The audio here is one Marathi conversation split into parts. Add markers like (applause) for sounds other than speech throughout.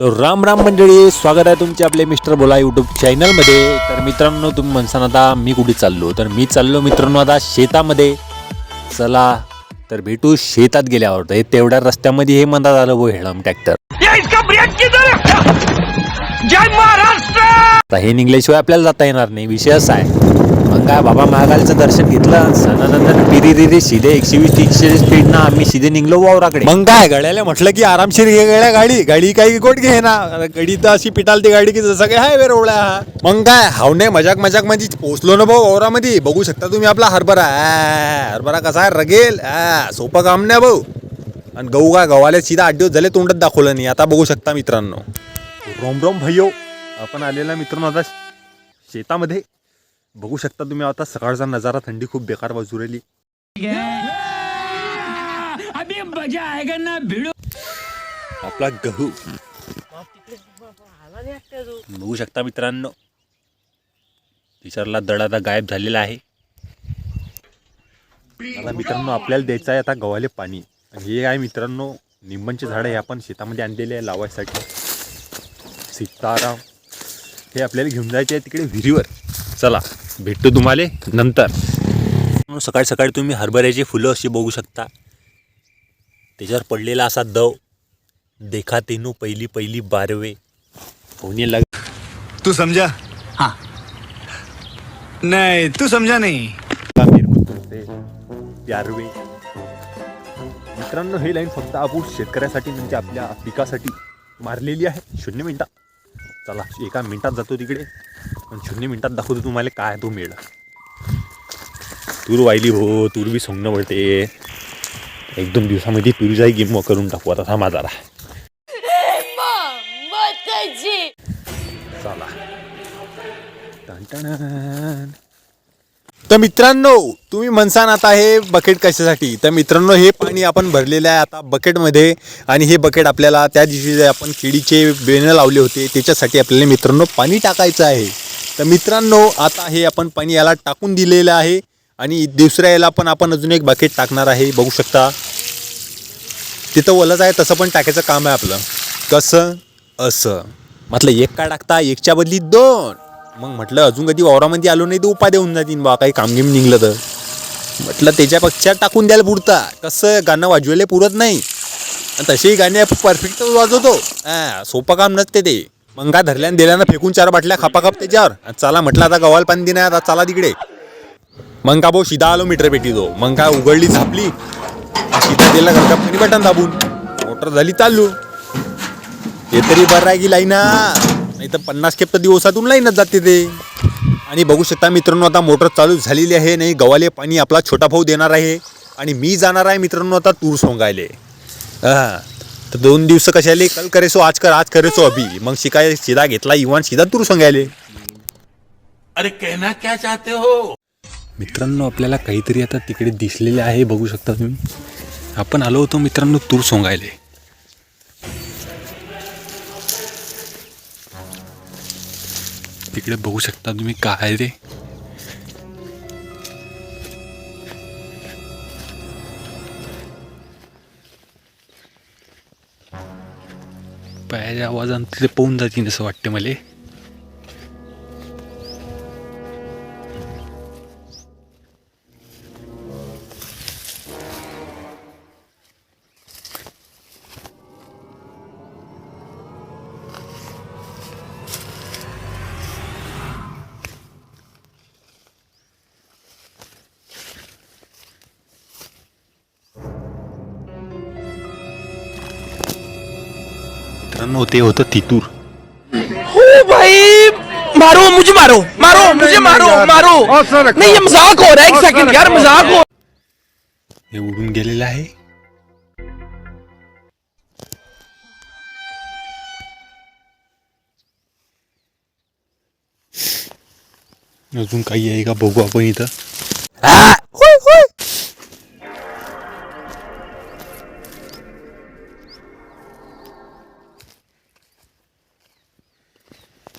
राम राम मंडळी स्वागत आहे तुमचे आपले मिस्टर बोला यूट्यूब चॅनलमध्ये तर मित्रांनो तुम्ही म्हणसान आता मी कुठे चाललो? तर मी चाललो मित्रांनो आता शेतामध्ये. चला तर भेटू शेतात गेल्यावर. तर हे तेवढ्या रस्त्यामध्ये हे म्हणतात आलं भो हेळम ट्रॅक्टर है? जय महाराष्ट्र! आता हे निघल्याशिवाय आपल्याला जाता येणार नाही विषय असा आहे. काय बाबा महाकालचं दर्शन घेतलं सणानंतर पिरी रिरी सीधे एकशे वीस तीनशे स्पीड ना आम्ही सीधे निघलो वावराकडे. मग काय गड्याला म्हटलं की आरामशीर घे गड्या गाडी गाडी काही गोट घे ना. गाडी तर अशी पिटाल ती गाडी की जसं काय हायवे रोवळ्या मग काय हावणे मजाक मजाकमध्ये पोहोचलो ना भाऊ वावरामध्ये. बघू शकता तुम्ही आपला हरभरा. आ, हरभरा कसा आहे? रगेल. आ, सोपं काम नाही भाऊ. आणि गहू काय गव्हाले सीधा आठ दिवस झाले तोंडात दाखवलं नाही. आता बघू शकता मित्रांनो. रोम रोम भैयो आपण आलेला मित्रांनो आता शेतामध्ये. बघू शकता तुम्ही आता सकाळचा नजारा थंडी खूप बेकार बाजू राहिली आपला गहू. बघू शकता मित्रांनो टीचरला दड आता गायब झालेला आहे. आता मित्रांनो आपल्याला द्यायचं आहे आता गव्हाले पाणी. आणि हे आहे मित्रांनो निंबांचे झाडं हे आपण शेतामध्ये आणलेले आहे लावायसाठी. सीताराम हे आपल्याला घेऊन जायचे आहे तिकडे विहिरीवर. चला. भेटतो तुम्हाला नंतर. सकाळी सकाळी तुम्ही हरभऱ्याची फुलं अशी बघू शकता. त्याच्यावर पडलेला असा दव. देखा तेनू पहिली पहिली बारवे. होणे लग तू समझा हाँ. नहीं तू समझा नहीं. प्यारवे. मित्रांनो हे लाईन फक्त आपण शेतकऱ्यासाठी म्हणजे आपल्या पिकासाठी मारलेली आहे. शून्य मिनिटात चला एका मिनिटात जातो तिकडे. पण शून्य मिनिटात दाखवतो तुम्हाला काय तो मेळ. तूर वाहिली हो तूर बी सोंगणं पडते. एक दोन दिवसामध्ये तुरीचाही गेम करून टाकू आता थांबा जरा! चला. तर मित्रांनो तुम्ही म्हणसान आता हे बकेट कशासाठी? तर मित्रांनो हे पाणी आपण भरलेलं आहे आता बकेटमध्ये आणि हे बकेट आपल्याला त्या दिवशी जे आपण केळीचे बेणं लावले होते त्याच्यासाठी आपल्याला मित्रांनो पाणी टाकायचं आहे. तर मित्रांनो आता हे आपण पाणी याला टाकून दिलेलं आहे आणि दुसऱ्या याला पण आपण अजून एक बकेट टाकणार आहे बघू शकता. तिथं ओलंच आहे तसं पण टाकायचं काम आहे आपलं. कसं? असं. म्हटलं एक का टाकता? एकच्या बदली दोन. मग म्हटलं अजून कधी वावरामध्ये आलो नाही तर उपा देऊन जातीन बा काही कामगिम निघलं तर. म्हटलं त्याच्यापेक्षा टाकून द्यायला पुरता. कसं गाणं वाजवायला पुरत नाही. आणि तसेही गाणे परफेक्ट वाजवतो. सोपं काम नसते ते. मग का धरल्यानं दिल्यानं फेकून चार बाटल्या खापा त्याच्यावर. चला म्हटलं आता गव्हाल पाणी दिना आता चला तिकडे. मग का भाऊ शिदा आलो मीटर पेटी तो मग काय उघडली झापली. शिदा दिला का पाणी बटन दाबून. मोटर झाली चालू. ते तरी बरं आहे की लाईना नाही तर पन्नास खेप तर दिवसातून लाईनच जाते ते. आणि बघू शकता मित्रांनो आता मोटर चालू झालेली आहे. नाही गव्हाले पाणी आपला छोटा भाऊ देणार आहे. आणि मी जाणार आहे मित्रांनो आता तूर सोंगायले. हां. तर दोन दिवस कशाले कल करेसो आज कर आज करेसो अभि. मग शिकाय शिदा घेतला इवान शिदा तूर सोंगायले. अरे कहना क्या चाहते हो? मित्रांनो आपल्याला काहीतरी आता तिकडे दिसलेले आहे बघू शकता तुम्ही. आपण आलो होतो मित्रांनो तूर सोंगायले. तिकडे बघू शकता तुम्ही काय आहे ते पायाच्या आवाजानं तिथे पोहून जातील असं वाटते मला. मित्रांनो ते होतं तितूर. ओ भाई मारो मुझे मारो मारो मुझे मारो मारो. नहीं ये मजाक हो रहा है एक सेकंड यार मजाक हो हे उडून गेलेलं आहे अजून काही आहे का बघू आपण इथं.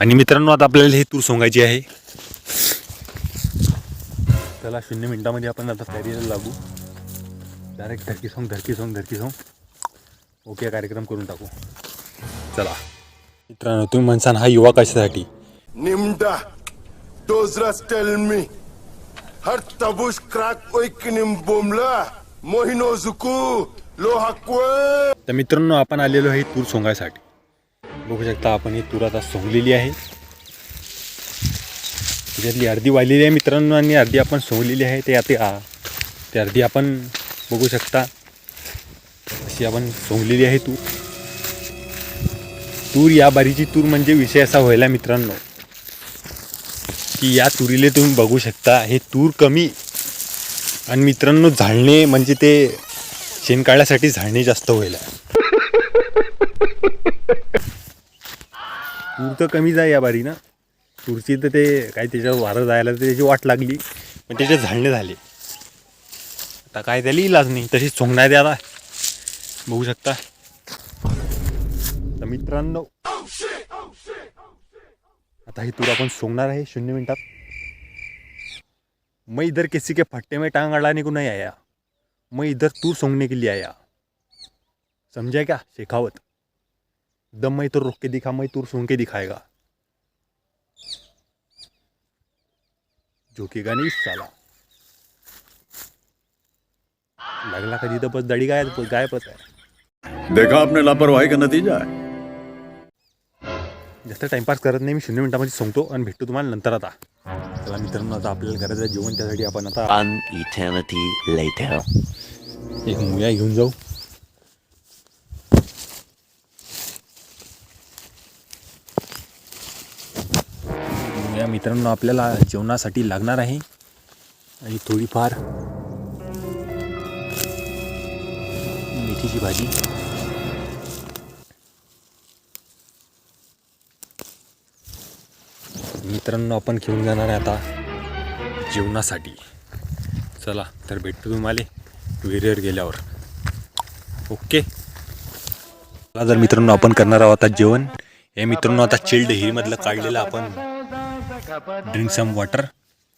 आणि मित्रांनो आता आपल्याला हे तूर सोंगायची आहे. त्याला शून्य मिनिटामध्ये आपण आता तयारीला लागू. डायरेक्ट धरकी सॉंग धरकी सॉंग धरकी सॉंग. ओके कार्यक्रम करून टाकू. चला. मित्रांनो तुम्ही म्हणसान हा युवा कशासाठी? Dozras tell me. Har tabush crack oikinim bomla. Mohino zuku, lo hakwe. तर मित्रांनो आपण आलेलो आहे तूर सोंगायसाठी. बघू शकता आपण ही तूर आता सोंगलेली आहे. त्याच्यातली अर्धी वाढलेली आहे मित्रांनो आणि अर्धी आपण सोंगलेली आहे. ते आता ते अर्धी आपण बघू शकता. अशी आपण सोंगलेली आहे तूर. तूर या बारीची तूर म्हणजे विषय असा व्हायला मित्रांनो की या तुरीले तुम्ही बघू शकता हे तूर कमी आणि मित्रांनो झाडणे म्हणजे ते शेण काढण्यासाठी झाडणे जास्त व्हायला. तूर तर कमी जाय या बारी ना तुरची तर ते काय त्याच्यावर वारं जायला तर त्याची वाट लागली. पण त्याचे झाडणे झाले. आता काय त्याला इलाज नाही. तशीच सोंगण्यात आता. बघू शकता. तर मित्रांनो आता ही तूर आपण सोंगणार आहे. शून्य मिनिटात. मैं इधर किसी के फट्टे में टांग अड़ाने को नहीं आया. मैं इधर तूर सोंगने के लिए आया. समझा क्या शेखावत. दम मैं तो रोक के दिखा मैं तूर सोंग के दिखाएगा। झोकेगा नहीं साला। लागला कधी तर बस दाढी गाय गायबच आहे देखा आपने लापरवाही का नतीजा है। जास्त टाइमपास करत नाही मी शून्य मिनिटामध्ये सांगतो आणि भेटतो तुम्हाला नंतर आता। चला मित्रांनो आता आपल्याला करायचं आहे जेवण त्यासाठी आपण आता One eternity later. एक मुया घेऊन जाऊ. मित्रांनो आपल्याला जेवणासाठी लागणार आहे. आणि थोडीफार मेथीची भाजी. मित्रांनो आपण घेऊन जाणार आहे आता जेवणासाठी. चला तर भेटतो तुम्हाला विहिरीवर गेल्यावर. ओके? चला जर मित्रांनो आपण करणार आहोत आता जेवण. हे मित्रांनो आता चिल्ड हिरीमधलं काढलेलं आपण ड्रिंक सम वॉटर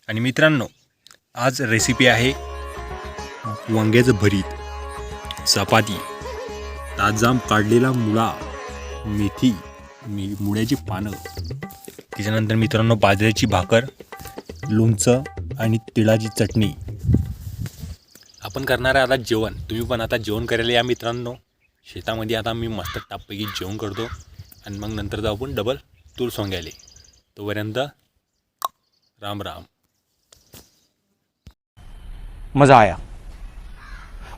आणि मित्रांनो आज रेसिपी आहे वांग्याचं भरीत चपाती ताजाम काढलेला मुळा मेथी मी मुळ्याची पानं. त्याच्यानंतर मित्रांनो बाजऱ्याची भाकर लोणचं आणि तिळाची चटणी. आपण करणार आहे आता जेवण. तुम्ही पण आता जेवण करायला या मित्रांनो. शेतामध्ये आता मी मस्त टापपैकी जेवण करतो. आणि मग नंतर जाऊ आपण डबल तूर सोंग्याले. तोपर्यंत राम राम। मजा आया।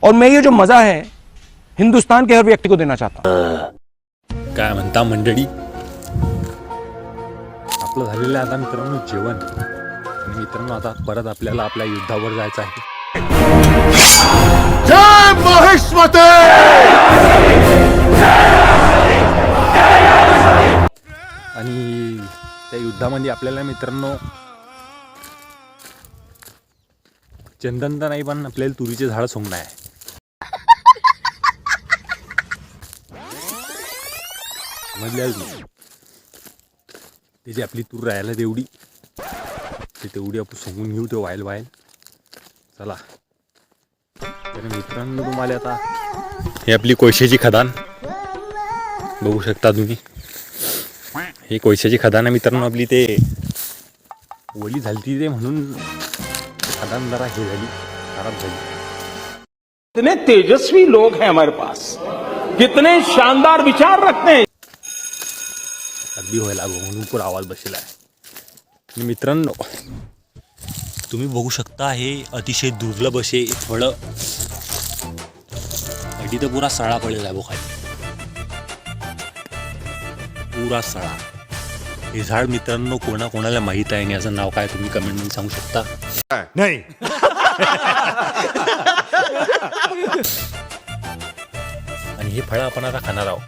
और मैं ये जो मजा है हिंदुस्तान के हर व्यक्ति को देना चाहता हूं। काय म्हणता मंडळी? आपलं झालेलं आहे आता मित्रांनो जेवण. आणि मित्रांनो आता परत आपल्याला आपल्या युद्धावर जायचं आहे. Jai Maheshwate! आणि त्या युद्धामध्ये आपल्याला मित्रांनो चंदन तर नाही पण आपल्याला तुरीचे झाड सोंगणं आहे. समजले तुम्ही त्याची आपली तूर राहायला तेवढी. ते तेवढी आपण सोंगून घेऊ ते वायल वायल. चला. तर मित्रांनो तुम्हाला आता हे आपली कोळशाची खदान बघू शकता तुम्ही. हे कोळशाची खदान आहे मित्रांनो आपली ते ओली झाली ते म्हणून जरा हे झाली खराब झाली. कितने तेजस्वी लोग हैं हमारे पास। कितने शानदार विचार रखते हैं। अगदी व्हायला लागो म्हणून पुरा आवाज बसलेला आहे. आणि मित्रांनो तुम्ही बघू शकता हे अतिशय दुर्लभ असे फळं. अगदी तर पुरा सळा पडलेला आहे बोखाली पुरा सळा. हे झाड मित्रांनो कोणा कोणाला माहीत आहे आणि याचं नाव काय तुम्ही कमेंटमध्ये सांगू शकता. नहीं. (laughs) आणि हे फळं आपण आता खाणार आहोत.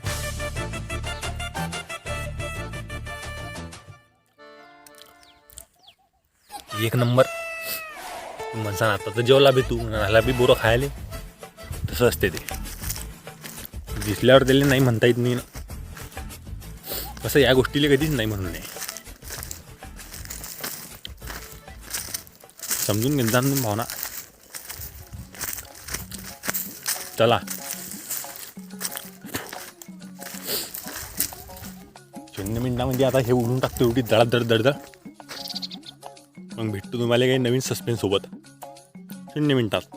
एक नंबर. म्हणसान आता तर जेवला बी तू ह्याला बी बोरं खायले. तसं असते ते. दिसल्यावर त्याला नाही म्हणता येत नाही ना कसं या गोष्टीला कधीच नाही म्हणून नाही समजून घेत भावना चला शून्य मिनिटामध्ये आता हे उडून टाकतो एवढी दळा दड दडदळ मग भेटतो तुम्हाला काही नवीन सस्पेन्स सोबत शून्य मिनिटात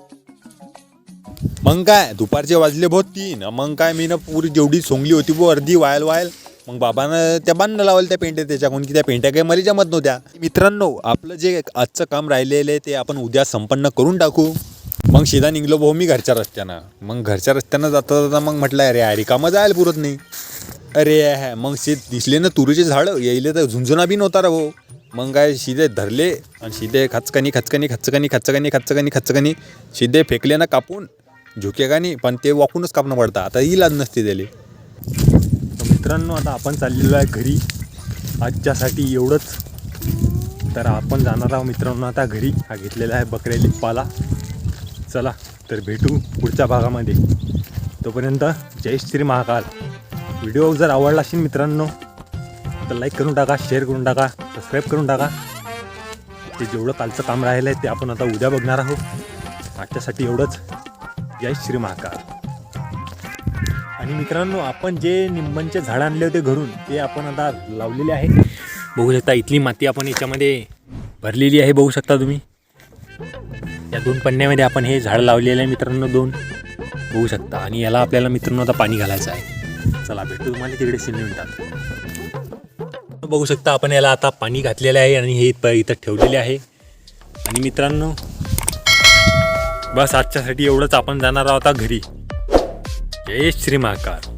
मग काय दुपारचे वाजले बहुत तीन मग काय मी ना पुरी जेवढी सोंगली होती बो अर्धी वायल वायल मग बाबानं त्या बांधणं लावलं त्या पेंट्या त्याच्याकडून की त्या पेंट्या काही मला जमत नव्हत्या. मित्रांनो आपलं जे आजचं काम राहिलेलं आहे ते आपण उद्या संपन्न करून टाकू. मग शिदा निघलो भाऊ मी घरच्या रस्त्यानं. मग घरच्या रस्त्यानं जाता जाता मग म्हटलं अरे अरे कामं जायला पुरत नाही. अरे हॅ मग शे दिसले ना तुरीचे झाडं यायले तर झुंझुना बी नव्हता रा भाऊ. मग काय शिदे धरले आणि शिदे खचकनी खचकनी खचकनी खचकनी खचकनी खचकनी शिदे फेकले ना कापून झुके का नाही पण ते वाकूनच कापणं पडतं. आता इलाज नसते त्याला. मित्रांनो आता आपण चाललेलो आहे घरी. आजच्यासाठी एवढंच. तर आपण जाणार आहोत मित्रांनो आता घरी. हा घेतलेला आहे बकऱ्या पाला चला तर भेटू पुढच्या भागामध्ये. तोपर्यंत जय श्री महाकाल. व्हिडिओ जर आवडला असेल मित्रांनो तर लाईक करून टाका शेअर करून टाका सबस्क्राईब करून टाका. ते जेवढं कालचं काम राहिलं आहे ते आपण आता उद्या बघणार आहोत. आजच्यासाठी एवढंच. जय श्री महाकाल. आणि मित्रांनो आपण जे निंबांचे झाडं आणले होते घरून ते आपण आता लावलेले आहे बघू शकता इथली माती आपण याच्यामध्ये भरलेली आहे बघू शकता तुम्ही. या दोन पन्न्यामध्ये आपण हे झाड लावलेलं आहे मित्रांनो दोन. बघू शकता. आणि याला आपल्याला मित्रांनो आता पाणी घालायचं आहे. चला भेटू तुम्हाला तिकडे शून्य मिळतात बघू शकता आपण याला आता पाणी घातलेलं आहे आणि हे प- इथं ठेवलेले आहे. आणि मित्रांनो बस आजच्यासाठी एवढंच. आपण जाणार आहोत आता घरी. जय श्री महाकाल